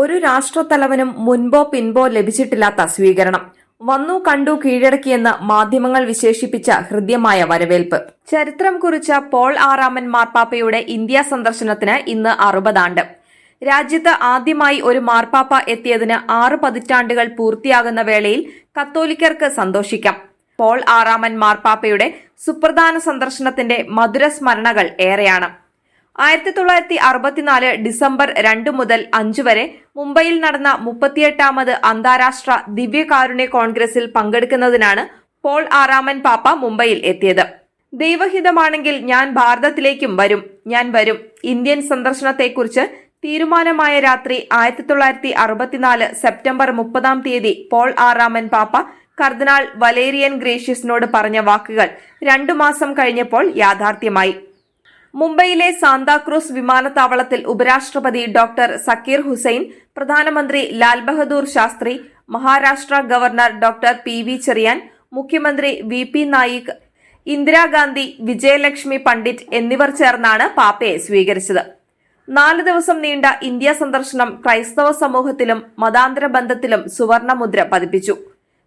ഒരു രാഷ്ട്രത്തലവനും മുൻപോ പിൻപോ ലഭിച്ചിട്ടില്ലാത്ത സ്വീകരണം. വന്നു കണ്ടു കീഴടക്കിയെന്ന് മാധ്യമങ്ങൾ വിശേഷിപ്പിച്ച ഹൃദ്യമായ വരവേൽപ്പ്. ചരിത്രം കുറിച്ച പോൾ ആറാമൻ മാർപ്പാപ്പയുടെ ഇന്ത്യ സന്ദർശനത്തിന് ഇന്ന് അറുപതാണ്ട്. രാജ്യത്ത് ആദ്യമായി ഒരു മാർപ്പാപ്പ എത്തിയതിന് ആറ് പതിറ്റാണ്ടുകൾ പൂർത്തിയാകുന്ന വേളയിൽ കത്തോലിക്കർക്ക് സന്തോഷിക്കാം. പോൾ ആറാമൻ മാർപ്പാപ്പയുടെ സുപ്രധാന സന്ദർശനത്തിന്റെ മധുര സ്മരണകൾ ഏറെയാണ്. ആയിരത്തി തൊള്ളായിരത്തി അറുപത്തിനാല് ഡിസംബർ രണ്ട് മുതൽ അഞ്ച് വരെ മുംബൈയിൽ നടന്ന മുപ്പത്തിയെട്ടാമത് അന്താരാഷ്ട്ര ദിവ്യകാരുണ്യ കോൺഗ്രസിൽ പങ്കെടുക്കുന്നതിനാണ് പോൾ ആറാമൻ പാപ്പ മുംബൈയിൽ എത്തിയത്. ദൈവഹിതമാണെങ്കിൽ ഞാൻ ഭാരതത്തിലേക്കും വരും. ഞാൻ വരും. ഇന്ത്യൻ സന്ദർശനത്തെക്കുറിച്ച് തീരുമാനമായ രാത്രി ആയിരത്തി തൊള്ളായിരത്തി അറുപത്തിനാല് സെപ്റ്റംബർ മുപ്പതാം തീയതി പോൾ ആറാമൻ പാപ്പ കർദിനാൾ വലേറിയൻ ഗ്രേഷ്യസിനോട് പറഞ്ഞ വാക്കുകൾ രണ്ടു മാസം കഴിഞ്ഞപ്പോൾ യാഥാർത്ഥ്യമായി. മുംബൈയിലെ സാന്താക്രൂസ് വിമാനത്താവളത്തിൽ ഉപരാഷ്ട്രപതി ഡോക്ടർ സക്കീർ ഹുസൈൻ പ്രധാനമന്ത്രി Lal Bahadur Shastri Maharashtra governor doctor P V Cherian മുഖ്യമന്ത്രി വി പി നായിക് ഇന്ദിരാഗാന്ധി വിജയലക്ഷ്മി പണ്ഡിറ്റ് എന്നിവർ ചേർന്നാണ് പാപ്പയെ സ്വീകരിച്ചത്. നാല് ദിവസം നീണ്ട ഇന്ത്യ സന്ദർശനം ക്രൈസ്തവ സമൂഹത്തിലും മതാന്തര ബന്ധത്തിലും സുവർണമുദ്ര പതിപ്പിച്ചു.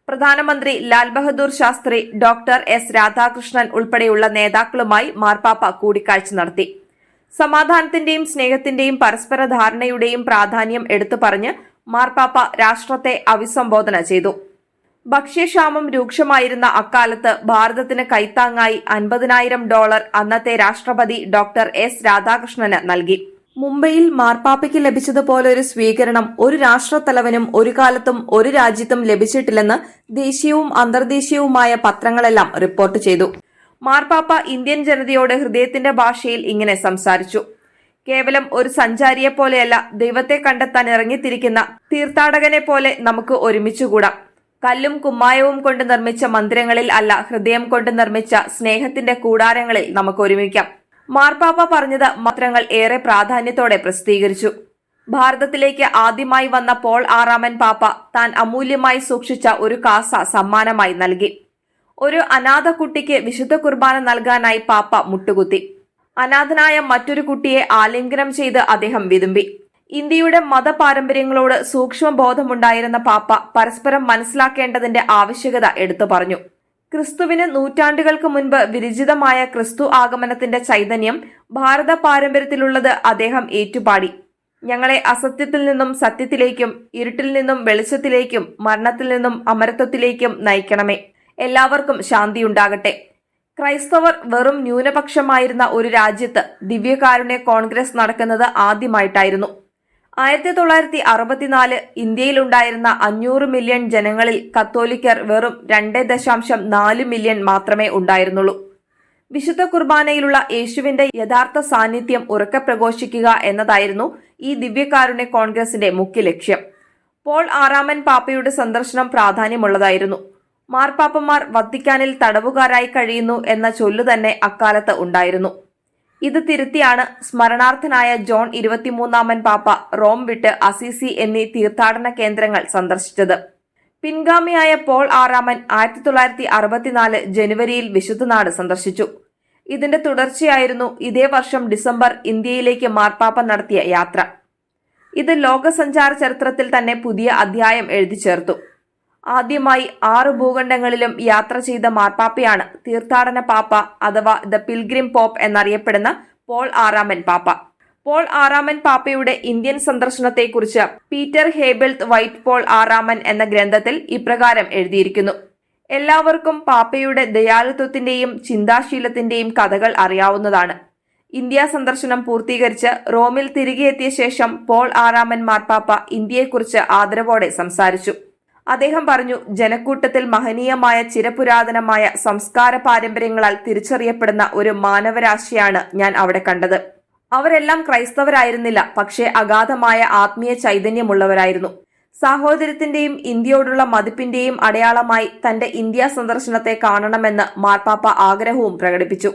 പ്രധാനമന്ത്രി ലാൽ ബഹദൂർ ശാസ്ത്രി ഡോക്ടർ എസ് രാധാകൃഷ്ണൻ ഉൾപ്പെടെയുള്ള നേതാക്കളുമായി മാർപ്പാപ്പ കൂടിക്കാഴ്ച നടത്തി. സമാധാനത്തിന്റെയും സ്നേഹത്തിന്റെയും പരസ്പര ധാരണയുടെയും പ്രാധാന്യം എടുത്തു പറഞ്ഞ് മാർപ്പാപ്പ രാഷ്ട്രത്തെ അഭിസംബോധന ചെയ്തു. ഭക്ഷ്യക്ഷാമം രൂക്ഷമായിരുന്ന അക്കാലത്ത് ഭാരതത്തിന് കൈത്താങ്ങായി അൻപതിനായിരം ഡോളർ അന്നത്തെ രാഷ്ട്രപതി ഡോക്ടർ എസ് രാധാകൃഷ്ണന് നൽകി. മുംബൈയിൽ മാർപ്പാപ്പയ്ക്ക് ലഭിച്ചതുപോലെ ഒരു സ്വീകരണം ഒരു രാഷ്ട്രത്തലവനും ഒരു കാലത്തും ഒരു രാജ്യത്തും ലഭിച്ചിട്ടില്ലെന്ന് ദേശീയവും അന്തർദേശീയവുമായ പത്രങ്ങളെല്ലാം റിപ്പോർട്ട് ചെയ്തു. മാർപ്പാപ്പ ഇന്ത്യൻ ജനതയോട് ഹൃദയത്തിന്റെ ഭാഷയിൽ ഇങ്ങനെ സംസാരിച്ചു. കേവലം ഒരു സഞ്ചാരിയെ പോലെയല്ല ദൈവത്തെ കണ്ടെത്താൻ ഇറങ്ങിത്തിരിക്കുന്ന തീർത്ഥാടകനെ പോലെ നമുക്ക് ഒരുമിച്ചുകൂടാം. കല്ലും കുമ്മായവും കൊണ്ട് നിർമ്മിച്ച മന്ദിരങ്ങളിൽ അല്ല ഹൃദയം കൊണ്ട് നിർമ്മിച്ച സ്നേഹത്തിന്റെ കൂടാരങ്ങളിൽ നമുക്ക് ഒരുമിക്കാം. മാർപ്പാപ്പ പറഞ്ഞത് മാത്രങ്ങൾ ഏറെ പ്രാധാന്യത്തോടെ പ്രസിദ്ധീകരിച്ചു. ഭാരതത്തിലേക്ക് ആദ്യമായി വന്ന പോൾ ആറാമൻ പാപ്പ താൻ അമൂല്യമായി സൂക്ഷിച്ച ഒരു കാസ സമ്മാനമായി നൽകി. ഒരു അനാഥ കുട്ടിക്ക് വിശുദ്ധ കുർബാന നൽകാനായി പാപ്പ മുട്ടുകുത്തി. അനാഥനായ മറ്റൊരു കുട്ടിയെ ആലിംഗനം ചെയ്ത് അദ്ദേഹം വിതുമ്പി. ഇന്ത്യയുടെ മതപാരമ്പര്യങ്ങളോട് സൂക്ഷ്മ ബോധമുണ്ടായിരുന്ന പാപ്പ പരസ്പരം മനസ്സിലാക്കേണ്ടതിന്റെ ആവശ്യകത എടുത്തു പറഞ്ഞു. ക്രിസ്തുവിന് നൂറ്റാണ്ടുകൾക്ക് മുൻപ് വിരചിതമായ ക്രിസ്തു ആഗമനത്തിന്റെ ചൈതന്യം ഭാരത പാരമ്പര്യത്തിലുള്ളത് അദ്ദേഹം ഏറ്റുപാടി. ഞങ്ങളെ അസത്യത്തിൽ നിന്നും സത്യത്തിലേക്കും ഇരുട്ടിൽ നിന്നും വെളിച്ചത്തിലേക്കും മരണത്തിൽ നിന്നും അമരത്വത്തിലേക്കും നയിക്കണമേ. എല്ലാവർക്കും ശാന്തിയുണ്ടാകട്ടെ. ക്രൈസ്തവർ വെറും ന്യൂനപക്ഷമായിരുന്ന ഒരു രാജ്യത്ത് ദിവ്യകാരുണ്യ കോൺഗ്രസ് നടക്കുന്നത് ആദ്യമായിട്ടായിരുന്നു. ആയിരത്തി തൊള്ളായിരത്തി അറുപത്തിനാല് ഇന്ത്യയിലുണ്ടായിരുന്ന അഞ്ഞൂറ് മില്യൺ ജനങ്ങളിൽ കത്തോലിക്കർ വെറും രണ്ട് ദശാംശം നാല് മില്യൺ മാത്രമേ ഉണ്ടായിരുന്നുള്ളൂ. വിശുദ്ധ കുർബാനയിലുള്ള യേശുവിന്റെ യഥാർത്ഥ സാന്നിധ്യം ഉറക്കെ പ്രഘോഷിക്കുക എന്നതായിരുന്നു ഈ ദിവ്യകാരുണ്യ കോൺഗ്രസിന്റെ മുഖ്യ ലക്ഷ്യം. പോൾ ആറാമൻ പാപ്പയുടെ സന്ദർശനം പ്രാധാന്യമുള്ളതായിരുന്നു. മാർപ്പാപ്പമാർ വത്തിക്കാനിൽ തടവുകാരായി കഴിയുന്നു എന്ന ചൊല്ലു തന്നെ അക്കാലത്ത് ഉണ്ടായിരുന്നു. ഇത് തിരുത്തിയാണ് സ്മരണാർത്ഥനായ ജോൺ ഇരുപത്തിമൂന്നാമൻ പാപ്പ റോം വിട്ട് അസീസി എന്നീ തീർത്ഥാടന കേന്ദ്രങ്ങൾ സന്ദർശിച്ചത്. പിൻഗാമിയായ പോൾ ആറാമൻ ആയിരത്തി തൊള്ളായിരത്തി അറുപത്തിനാല് ജനുവരിയിൽ വിശുദ്ധനാട് സന്ദർശിച്ചു. ഇതിന്റെ തുടർച്ചയായിരുന്നു ഇതേ വർഷം ഡിസംബർ ഇന്ത്യയിലേക്ക് മാർപ്പാപ്പ നടത്തിയ യാത്ര. ഇത് ലോകസഞ്ചാര ചരിത്രത്തിൽ തന്നെ പുതിയ അധ്യായം എഴുതി ചേർത്തു. ആദ്യമായി ആറ് ഭൂഖണ്ഡങ്ങളിലും യാത്ര ചെയ്ത മാർപ്പാപ്പയാണ് തീർത്ഥാടന പാപ്പ അഥവാ ദ പിൽഗ്രിം പോപ്പ് എന്നറിയപ്പെടുന്ന പോൾ ആറാമൻ പാപ്പ. പോൾ ആറാമൻ പാപ്പയുടെ ഇന്ത്യൻ സന്ദർശനത്തെക്കുറിച്ച് പീറ്റർ ഹേബിൾത്ത് വൈറ്റ് പോൾ ആറാമൻ എന്ന ഗ്രന്ഥത്തിൽ ഇപ്രകാരം എഴുതിയിരിക്കുന്നു. എല്ലാവർക്കും പാപ്പയുടെ ദയാലുത്വത്തിന്റെയും ചിന്താശീലത്തിന്റെയും കഥകൾ അറിയാവുന്നതാണ്. ഇന്ത്യ സന്ദർശനം പൂർത്തീകരിച്ച് റോമിൽ തിരികെ എത്തിയ ശേഷം പോൾ ആറാമൻ മാർപ്പാപ്പ ഇന്ത്യയെക്കുറിച്ച് ആദരവോടെ സംസാരിച്ചു. അദ്ദേഹം പറഞ്ഞു ജനക്കൂട്ടത്തിൽ മഹനീയമായ ചിരപുരാതനമായ സംസ്കാര പാരമ്പര്യങ്ങളാൽ തിരിച്ചറിയപ്പെടുന്ന ഒരു മാനവരാശിയാണ് ഞാൻ അവിടെ കണ്ടത്. അവരെല്ലാം ക്രൈസ്തവരായിരുന്നില്ല പക്ഷേ അഗാധമായ ആത്മീയ ചൈതന്യമുള്ളവരായിരുന്നു. സാഹോദര്യത്തിന്റെയും ഇന്ത്യയോടുള്ള മതിപ്പിന്റെയും അടയാളമായി തന്റെ ഇന്ത്യ സന്ദർശനത്തെ കാണണമെന്ന് മാർപ്പാപ്പ ആഗ്രഹവും പ്രകടിപ്പിച്ചു.